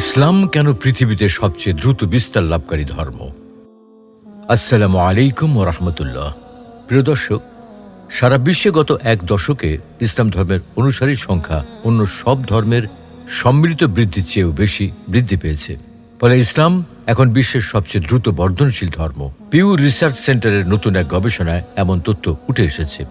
ইসলাম কেন পৃথিবীতে সবচেয়ে দ্রুত বিস্তার লাভকারী ধর্ম? আসসালামু আলাইকুম ও রহমতুল্লাহ। প্রিয় দর্শক, সারা বিশ্বে গত এক দশকে ইসলাম ধর্মের অনুসারীর সংখ্যা অন্য সব ধর্মের সম্মিলিত বৃদ্ধির চেয়েও বেশি বৃদ্ধি পেয়েছে। ফলে ইসলাম এখন বিশ্বের সবচেয়ে দ্রুত বর্ধনশীল ধর্ম। পিউ রিসার্চ সেন্টারের নতুন এক গবেষণায় এমন তথ্য উঠে এসেছে।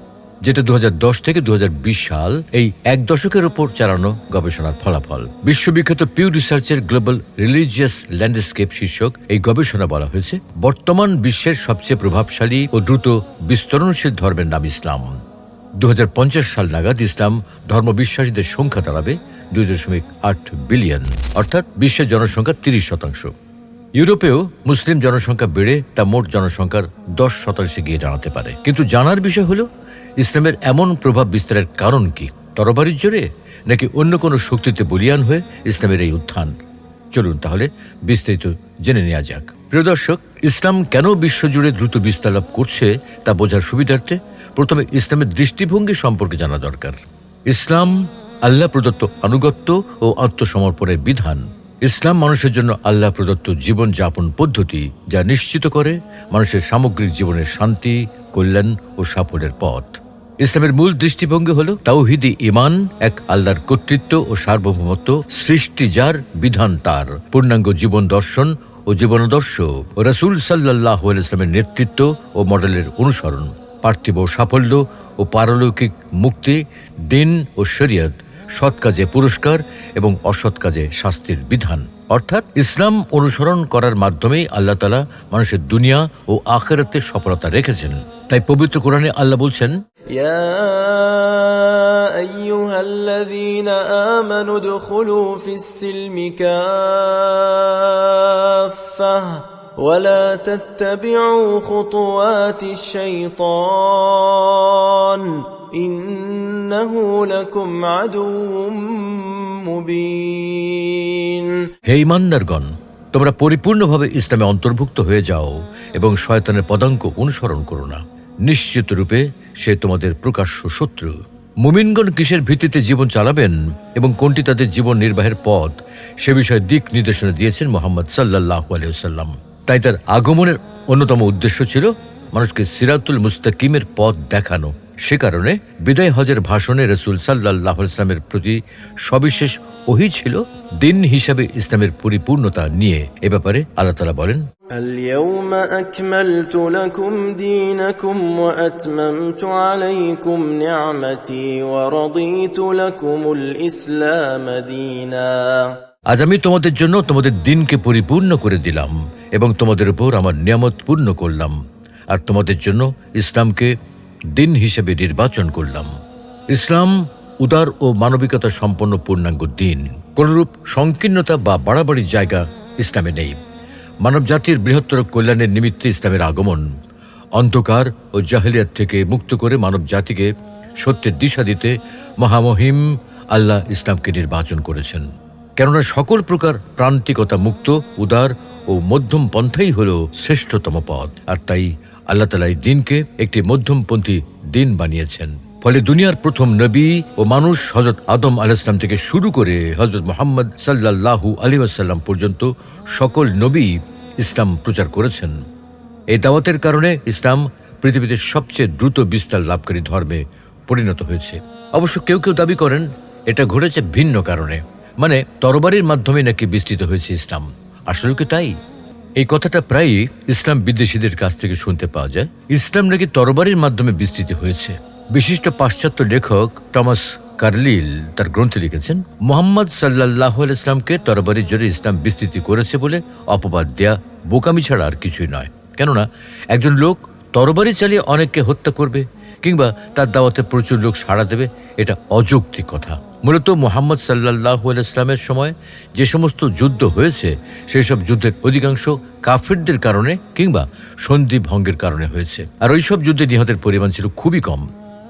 যেটা দু হাজার দশ থেকে দু হাজার বিশ সাল এই এক দশকের ওপর চালানো গবেষণার ফলাফল। বিশ্ববিখ্যাত পিউ রিসার্চের গ্লোবাল রিলিজিয়াস ল্যান্ডস্কেপ শীর্ষক এই গবেষণা বলা হয়েছে, বর্তমান বিশ্বের সবচেয়ে প্রভাবশালী ও দ্রুত বিস্তরণশীল ধর্মের নাম ইসলাম। দু হাজার পঞ্চাশ সাল নাগাদ ইসলাম ধর্মবিশ্বাসীদের সংখ্যা দাঁড়াবে দুই দশমিক আট বিলিয়ন, অর্থাৎ বিশ্বের জনসংখ্যা তিরিশ শতাংশ। ইউরোপেও মুসলিম জনসংখ্যা বেড়ে তা মোট জনসংখ্যার দশ শতাংশে গিয়ে দাঁড়াতে পারে। কিন্তু জানার বিষয় হলো ইসলামের এমন প্রভাব বিস্তারের কারণ কি? তরবারির জোরে? নাকি অন্য কোনো শক্তিতে বলিয়ান হয়ে ইসলামের এই উত্থান? চলুন তাহলে বিস্তারিত জেনে নেওয়া যাক। প্রিয় দর্শক, ইসলাম কেন বিশ্বজুড়ে দ্রুত বিস্তার লাভ করছে তা বোঝার সুবিধার্থে প্রথমে ইসলামের দৃষ্টিভঙ্গি সম্পর্কে জানা দরকার। ইসলাম আল্লাহ প্রদত্ত আনুগত্য ও আত্মসমর্পণের বিধান। ইসলাম মানুষের জন্য আল্লাহ প্রদত্ত জীবন যাপন পদ্ধতি যা নিশ্চিত করে মানুষের সামগ্রিক জীবনের শান্তি, কল্যাণ ও সাফল্যের পথ। ইসলামের মূল দৃষ্টিভঙ্গি হল তাওহিদি ইমান এক আল্লাহর কর্তৃত্ব ও সার্বভৌমত্ব সৃষ্টি যার বিধান তার। পূর্ণাঙ্গ জীবন দর্শন ও জীবনাদর্শ ও রসুল সাল্লাহ ইসলামের নেতৃত্ব ও মডেলের অনুসরণ। পার্থিব সাফল্য ও পারলৌকিক মুক্তি, দিন ও শরিয়ত, সৎ কাজে পুরস্কার এবং অসৎ কাজে শাস্তির বিধান। অর্থাৎ ইসলাম অনুসরণ করার মাধ্যমেই আল্লাহ তালা মানুষের দুনিয়া ও আখেরাতে সফলতা রেখেছেন। তাই পবিত্র কোরআনে আল্লাহ বলছেন يا أيها الذين آمنوا ادخلوا في السلم كافة ولا تتبعوا خطوات الشيطان إنه لكم عدو مبين হে ইমানদারগণ তোমরা পরিপূর্ণভাবে ইসলামে অন্তর্ভুক্ত হয়ে যাও এবং শয়তানের পদাঙ্ক অনুসরণ করো না নিশ্চিত রূপে সে তোমাদের প্রকাশ্য শত্রু। মুমিনগণ কিসের ভিত্তিতে জীবন চালাবেন এবং কোনটি তাদের জীবন নির্বাহের পথ, সে বিষয়ে দিক নির্দেশনা দিয়েছেন মোহাম্মদ সাল্লাহ আলিয়াল্লাম তাই তার আগমনের অন্যতম উদ্দেশ্য ছিল মানুষকে সিরাতুল মুস্তাকিমের পথ দেখানো। সে কারণে বিদায় হজের ভাষণে রসুল সাল্লাহ ইসলামের প্রতি সবিশেষ ওহি ছিল দিন হিসাবে ইসলামের পরিপূর্ণতা নিয়ে এ ব্যাপারে আল্লাহ তালা বলেন اليوم أكملت لكم دينكم وأتممت عليكم نعمتي ورضيت لكم الإسلام دينا আজ আমি তোমাদের জন্য তোমাদের দিনকে পরিপূর্ণ করে দিলাম এবং তোমাদের উপর আমার নিয়ামত পূর্ণ করলাম আর তোমাদের জন্য ইসলামকে দিন হিসেবে নির্বাচন করলাম। ইসলাম, উদার ও মানবিকতা সম্পন্ন পূর্ণাঙ্গ দিন। কোনরূপ সংকীর্ণতা বা বাড়াবাড়ির জায়গা ইসলামে নেই। মানব জাতির বৃহত্তর কল্যাণের নিমিত্তে ইসলামের আগমন। অন্ধকার ও জাহেলিয়াত থেকে মুক্ত করে মানব জাতিকে সত্যের দিশা দিতে মহামহিম আল্লাহ ইসলামকে নির্বাচন করেছেন। কেননা সকল প্রকার প্রান্তিকতা মুক্ত, উদার ও মধ্যম পন্থাই হল শ্রেষ্ঠতম পথ। আর তাই আল্লাহ তালা এই দিনকে একটি মধ্যমপন্থী দিন বানিয়েছেন। ফলে দুনিয়ার প্রথম নবী ও মানুষ হজরত আদম আলাইসলাম থেকে শুরু করে হজরত মোহাম্মদ সাল্লাল্লাহু আলী আসাল্লাম পর্যন্ত সকল নবী ইসলাম প্রচার করেছেন। এই দাওয়াতের কারণে ইসলাম পৃথিবীতে সবচেয়ে দ্রুত বিস্তার লাভকারী ধর্মে পরিণত হয়েছে। অবশ্য কেউ কেউ দাবি করেন, এটা ঘটেছে ভিন্ন কারণে। মানে তরবারির মাধ্যমে নাকি বিস্তৃত হয়েছে ইসলাম। আসলে কি তাই? এই কথাটা প্রায়ই ইসলাম বিদেশিদের কাছ থেকে শুনতে পাওয়া যায়। ইসলাম নাকি তরবারির মাধ্যমে বিস্তৃত হয়েছে। বিশিষ্ট পাশ্চাত্য লেখক টমাস কার্লিল তার গ্রন্থে লিখেছেন, মোহাম্মদ সাল্লাহ ইসলামকে তরবারির জোরে ইসলাম বিস্তৃতি করেছে বলে অপবাদ দেয়া, বোকামি ছাড়া আর কিছুই নয়। কেননা, একজন লোক তরবারি চালিয়ে অনেককে হত্যা করবে কিংবা তার দাওয়াতে প্রচুর লোক সাড়া দেবে, এটা অযৌক্তিক কথা। মূলত মোহাম্মদ সাল্লাহ ইসলামের সময় যে সমস্ত যুদ্ধ হয়েছে, সেই সব যুদ্ধের অধিকাংশ কাফিরদের কারণে কিংবা সন্ধি ভঙ্গের কারণে হয়েছে। আর ওই সব যুদ্ধে নিহতের পরিমাণ ছিল খুবই কম।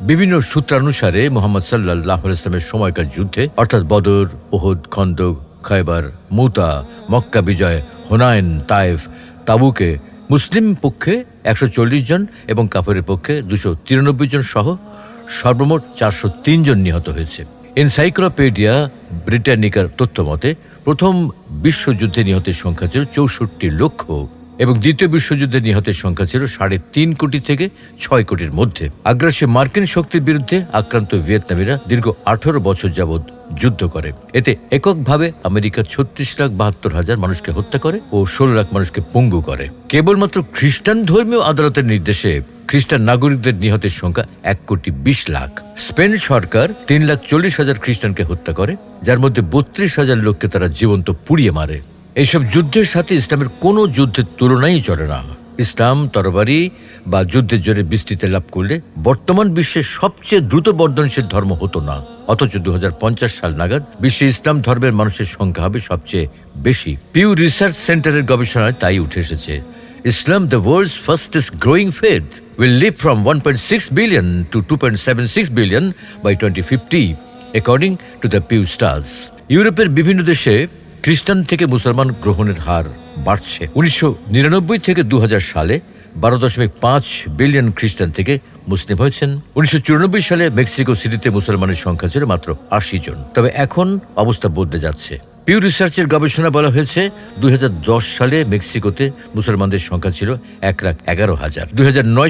বিভিন্ন সূত্রানুসারে মোহাম্মদ সাল্লাহ ইসলামের সময়কার যুদ্ধে, অর্থাৎ বদর ওহদ খন্দক খাইবার মুতা, মক্কা বিজয় হোনায়ন তাইফ তাবুকে মুসলিম পক্ষে একশো চল্লিশ জন এবং কাফেরের পক্ষে দুশো তিরানব্বই জন সহ সর্বমোট চারশো তিন জন নিহত হয়েছে। এনসাইক্লোপিডিয়া ব্রিটানিকার তথ্য মতে প্রথম বিশ্বযুদ্ধে নিহতের সংখ্যা ছিল চৌষট্টি লক্ষ। এবং দ্বিতীয় বিশ্বযুদ্ধে নিহতের সংখ্যা ছিল সাড়ে তিন কোটি থেকে ছয় কোটির মধ্যে। আগ্রাসী মার্কিন শক্তির বিরুদ্ধে আক্রান্ত ভিয়েতনামীরা দীর্ঘ আঠারো বছর যাবৎ যুদ্ধ করে। এতে এককভাবে আমেরিকা ছত্রিশ লাখ বাহাত্তর হাজার মানুষকে হত্যা করে ও ষোলো লাখ মানুষকে পঙ্গু করে। কেবলমাত্র খ্রিস্টান ধর্মীয় আদালতের নির্দেশে খ্রিস্টান নাগরিকদের নিহতের সংখ্যা এক কোটি বিশ লাখ। স্পেন সরকার তিন লাখ চল্লিশ হাজার খ্রিস্টানকে হত্যা করে, যার মধ্যে বত্রিশ হাজার লোককে তারা জীবন্ত পুড়িয়ে মারে। এইসব যুদ্ধের সাথে ইসলামের কোনো যুদ্ধের তুলনাই চলে না। ইসলাম তরবারি বা যুদ্ধের জোরে বিস্তৃতি লাভ করলে বর্তমান বিশ্বের সবচেয়ে দ্রুত বর্ধনশীল ধর্ম হতো না। অথচ দুহাজার পঞ্চাশ সাল নাগাদ বিশ্বে ইসলাম ধর্মের মানুষের সংখ্যা হবে সবচেয়ে বেশি। পিউ রিসার্চ সেন্টারের গবেষণায় তাই উঠে এসেছে Islam, the world's fastest growing faith, will leap from 1.6 billion to 2.76 billion by 2050, according to the Pew Stars. ইউরোপের বিভিন্ন দেশে খ্রিস্টান থেকে মুসলমান গ্রহণের হার বাড়ছে। উনিশশো নিরানব্বই থেকে দু হাজার সালে বারো দশমিক পাঁচ বিলিয়ন খ্রিস্টান থেকে মুসলিম হয়েছেন। উনিশশো চুরানব্বই সালে মেক্সিকো সিটিতে মুসলমানের সংখ্যা ছিল মাত্র আশি জন। তবে এখন অবস্থা বদলে যাচ্ছে। পিউ রিসার্চের গবেষণা বলা হয়েছে, দুই হাজার দশ সালে মেক্সিকোতে মুসলমানদের সংখ্যা ছিল এক লাখ এগারো হাজার। দুই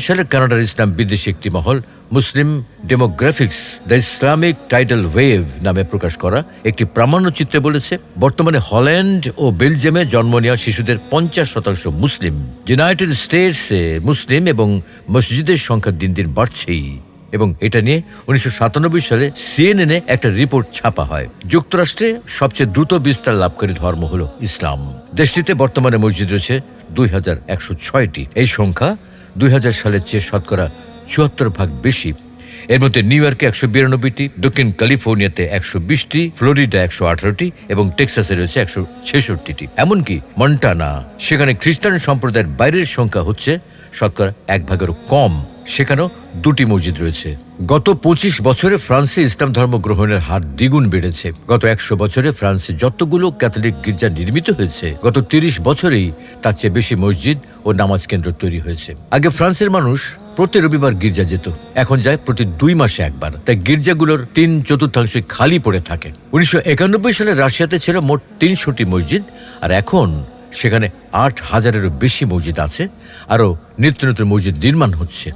সালে কানাডার ইসলাম বিদেশি একটি মহল, মুসলিম demographics, the Islamic title wave নামে প্রকাশ করা একটি প্রামাণ্যচিত্রে বলেছে, বর্তমানে হল্যান্ড ও বেলজিয়ামে জন্ম নেওয়া শিশুদের পঞ্চাশ শতাংশ মুসলিম। ইউনাইটেড স্টেটসে মুসলিম এবং মসজিদের সংখ্যা দিন দিন বাড়ছেই। এবং এটা নিয়ে উনিশশো সাতানব্বই সালে সিএনএনে একটা রিপোর্ট ছাপা হয়। যুক্তরাষ্ট্রে সবচেয়ে দ্রুত বিস্তার লাভকারী ধর্ম হল ইসলাম। দেশটিতে বর্তমানে মসজিদ রয়েছে দুই হাজার একশো ছয়টি। এই সংখ্যা দুই হাজার সালের চেয়ে শতকরা চুয়াত্তর ভাগ বেশি। এর মধ্যে নিউ ইয়র্কে একশো বিরানব্বইটি, দক্ষিণ ক্যালিফোর্নিয়াতে একশো বিশটি, ফ্লোরিডা একশো আঠারোটি এবং টেক্সাসে রয়েছে একশো ছেষট্টিটি। এমনকি মন্টানা, সেখানে খ্রিস্টান সম্প্রদায়ের বাইরের সংখ্যা হচ্ছে শতকরা এক ভাগেরও কম। সেখানেও দুটি মসজিদ রয়েছে। গত পঁচিশ বছরে ফ্রান্সে ইসলাম ধর্ম গ্রহণের হার দ্বিগুণ বেড়েছে। গত একশো বছরে ফ্রান্সে যতগুলো ক্যাথলিক গির্জা নির্মিত হয়েছে, গত তিরিশ বছরেই তার চেয়ে বেশি মসজিদ ও নামাজ কেন্দ্র তৈরি হয়েছে। আগে ফ্রান্সের মানুষ প্রতি রবিবার গির্জা যেত, এখন যায় প্রতি দুই মাসে একবার। তাই গির্জাগুলোর তিন চতুর্থাংশ খালি পড়ে থাকে। উনিশশো একানব্বই সালে রাশিয়াতে ছিল মোট তিনশোটি মসজিদ, আর এখন সেখানে আট হাজারেরও বেশি মসজিদ আছে, আরও নিত্য নতুন মসজিদ নির্মাণ হচ্ছে।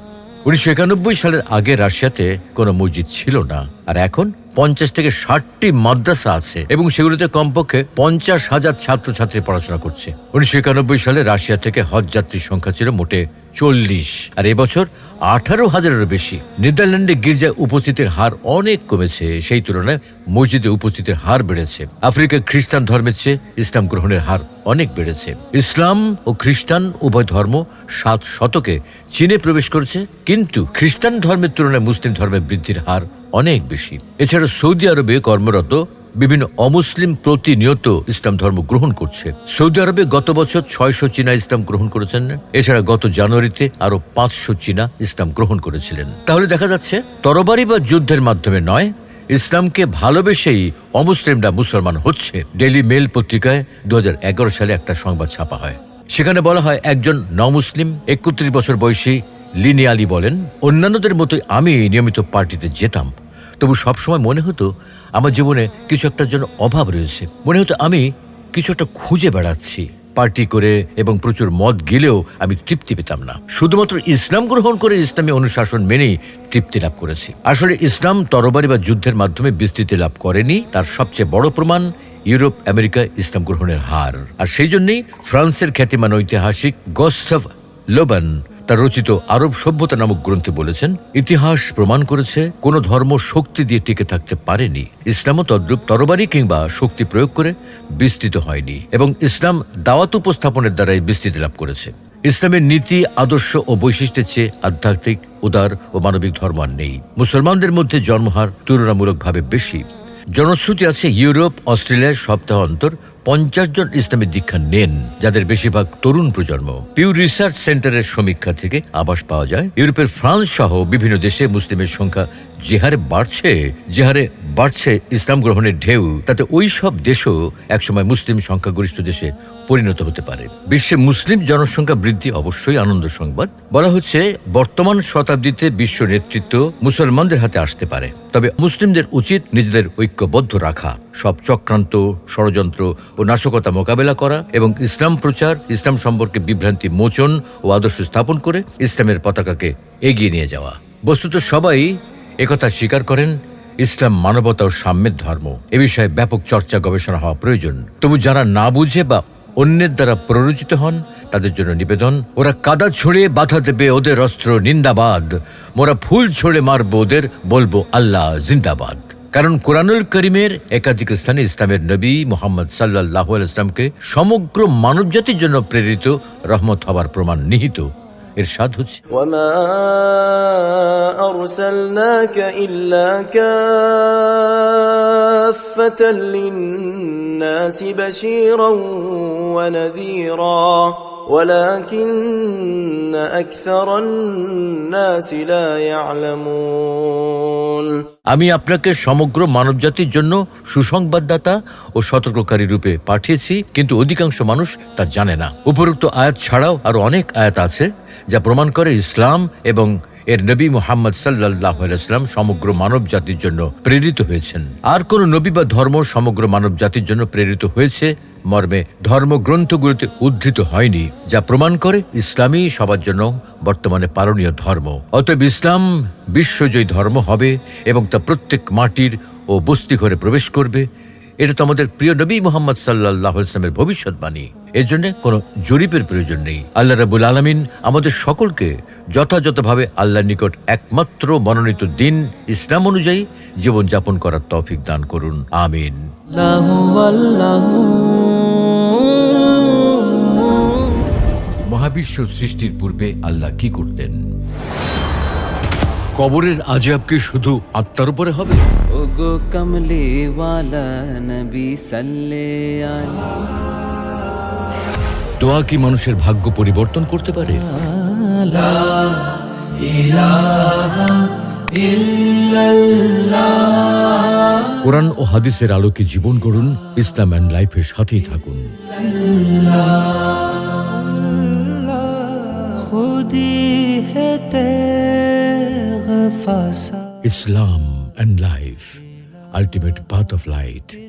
উনিশশো একানব্বই সালের আগে রাশিয়াতে কোনো মসজিদ ছিল না। আর এখন পঞ্চাশ থেকে ষাটটি মাদ্রাসা আছে এবং সেগুলোতে কমপক্ষে পঞ্চাশ হাজার ছাত্রছাত্রী পড়াশোনা করছে। উনিশশো একানব্বই সালে রাশিয়া থেকে হজ যাত্রীর সংখ্যা ছিল মোটে চল্লিশ, আর এবছর আঠারো হাজারেরও বেশি। নেদারল্যান্ডে গির্জায় উপস্থিতির হার অনেক কমেছে। সেই তুলনায় মসজিদে উপস্থিতির হার বেড়েছে। আফ্রিকার খ্রিস্টান ধর্মের চেয়ে ইসলাম গ্রহণের হার অনেক বেড়েছে। ইসলাম ও খ্রিস্টান উভয় ধর্ম সাত শতকে চীনে প্রবেশ করেছে, কিন্তু খ্রিস্টান ধর্মের তুলনায় মুসলিম ধর্মের বৃদ্ধির হার অনেক বেশি। এছাড়া সৌদি আরবে কর্মরত বিভিন্ন অমুসলিম প্রতিনিয়ত ইসলাম ধর্ম গ্রহণ করছে। সৌদি আরবে গত বছর ছয়শো চীনা ইসলাম গ্রহণ করেছেন। এছাড়া গত জানুয়ারিতে আরও পাঁচশো চীনা ইসলাম গ্রহণ করেছিলেন। তাহলে দেখা যাচ্ছে, তরবারি বা যুদ্ধের মাধ্যমে নয়, ইসলামকে ভালোবেসেই অমুসলিমরা মুসলমান হচ্ছে। ডেইলি মেল পত্রিকায় দু হাজার এগারো সালে একটা সংবাদ ছাপা হয়। সেখানে বলা হয়, একজন নমুসলিম একত্রিশ বছর বয়সী লিনি আলী বলেন, অন্যান্যদের মতোই আমি নিয়মিত পার্টিতে যেতাম। তবু সবসময় মনে হতো আমার জীবনে কিছু একটার জন্য অভাব রয়েছে। মনে হতো আমি কিছু একটা খুঁজে বেড়াচ্ছি। পার্টি করে এবং প্রচুর মদ গেলেও আমি তৃপ্তি পেতাম না। শুধুমাত্র ইসলাম গ্রহণ করে ইসলামী অনুশাসন মেনেই তৃপ্তি লাভ করেছি। আসলে ইসলাম তরবারি বা যুদ্ধের মাধ্যমে বিস্তৃতি লাভ করেনি। তার সবচেয়ে বড় প্রমাণ ইউরোপ, আমেরিকা ইসলাম গ্রহণের হার। আর সেই জন্যই ফ্রান্সের খ্যাতিমান ঐতিহাসিক গস্তভ লোবান তার রচিত আরব সভ্যতা নামক গ্রন্থে বলেছেন, ইতিহাস প্রমাণ করেছে কোন ধর্ম শক্তি দিয়ে টিকে থাকতে পারেনি। ইসলামও তদ্রুপ তরবারি কিংবা শক্তি প্রয়োগ করে বিস্তৃত হয়নি এবং ইসলাম দাওয়াত উপস্থাপনের দ্বারাই বিস্তৃতি লাভ করেছে। ইসলামের নীতি, আদর্শ ও বৈশিষ্ট্যের চেয়ে আধ্যাত্মিক, উদার ও মানবিক ধর্ম আর নেই। মুসলমানদের মধ্যে জন্মহার তুলনামূলকভাবে বেশি। জনশ্রুতি আছে ইউরোপ অস্ট্রেলিয়ায় সপ্তাহ অন্তর পঞ্চাশ জন ইসলামী দীক্ষা নেন, যাদের বেশিরভাগ তরুণ প্রজন্ম। পিউ রিসার্চ সেন্টারের সমীক্ষা থেকে আবাস পাওয়া যায়। ইউরোপের ফ্রান্স সহ বিভিন্ন দেশে মুসলিমের সংখ্যা যে হারে বাড়ছে যে হারে বাড়ছে ইসলাম গ্রহণের ঢেউ, তাতে ওই সব দেশও একসময় মুসলিম সংখ্যাগরিষ্ঠ দেশে পরিণত হতে পারে। বিশ্বে মুসলিম জনসংখ্যা বৃদ্ধি অবশ্যই আনন্দ সংবাদ। বলা হচ্ছে, বর্তমান শতাব্দীতে বিশ্ব নেতৃত্ব মুসলমানদের হাতে আসতে পারে। তবে মুসলিমদের উচিত নিজেদের ঐক্যবদ্ধ রাখা, সব চক্রান্ত, ষড়যন্ত্র ও নাশকতা মোকাবেলা করা এবং ইসলাম প্রচার, ইসলাম সম্পর্কে বিভ্রান্তি মোচন ও আদর্শ স্থাপন করে ইসলামের পতাকাকে এগিয়ে নিয়ে যাওয়া। বস্তুত সবাই একথা স্বীকার করেন ইসলাম মানবতা ও সাম্যের ধর্ম। এ বিষয়ে ব্যাপক চর্চা গবেষণা হওয়া প্রয়োজন। তবু যারা না বুঝে বা অন্যের দ্বারা প্ররোচিত হন, তাদের জন্য নিবেদন, ওরা কাদা ছড়িয়ে বাধা দেবে ওদের অস্ত্র নিন্দাবাদ। মোরা ফুল ছড়ে মারব ওদের, বলব আল্লাহ জিন্দাবাদ। কারণ কোরআনুল করিমের একাধিক স্থানে ইসলামের নবী মোহাম্মদ সাল্লাহ ইসলামকে সমগ্র মানবজাতির জন্য প্রেরিত, রহমত হবার প্রমাণ নিহিত। এর স্বাদ হচ্ছে وما أرسلناك إلا كافة للناس بشيرا ونذيرا ولكن أكثر الناس لا يعلمون আমি আপনাকে সমগ্র মানবজাতির জন্য সুসংবাদদাতা ও সতর্ককারী রূপে পাঠিয়েছি কিন্তু অধিকাংশ মানুষ তা জানে না উপরোক্ত আয়াত ছাড়াও আরো অনেক আয়াত আছে যা প্রমাণ করে ইসলাম এবং এর নবী মোহাম্মদ সাল্লাহ ইসলাম সমগ্র মানব জাতির জন্য প্রেরিত হয়েছেন। আর কোন নবী বা ধর্ম সমগ্র মানব জাতির জন্য প্রেরিত হয়েছে, মর্মে ধর্মগ্রন্থগুলোতে উদ্ধৃত হয়নি, যা প্রমাণ করে ইসলামই সবার জন্য বর্তমানে পালনীয় ধর্ম। অতএব ইসলাম বিশ্বজয়ী ধর্ম হবে এবং তা প্রত্যেক মাটির ও বস্তি ঘরে প্রবেশ করবে। এটা তো আমাদের প্রিয় নবী মোহাম্মদ সাল্লাহ ইসলামের ভবিষ্যৎবাণী। এর জন্য কোনো জরিপের প্রয়োজন নেই। আল্লাহ রাবুল আলমিন আমাদের সকলকে যথাযথভাবে আল্লাহর নিকট একমাত্র মনোনীত দিন ইসলাম অনুযায়ী জীবনযাপন করার তৌফিক দান করুন। আমিন। মহাবিশ্ব সৃষ্টির পূর্বে আল্লাহ কি করতেন? কবরের আজাব কি শুধু আত্মার উপরে হবে? ওগো কমলে ওয়ালা নবী সাল্লে আলা দোয়া কি মানুষের ভাগ্য পরিবর্তন করতে পারে? কোরআন ও হাদিসের আলোকে জীবন করুন ইসলাম অ্যান্ড লাইফের সাথেই থাকুন। Islam and life, ultimate path of light.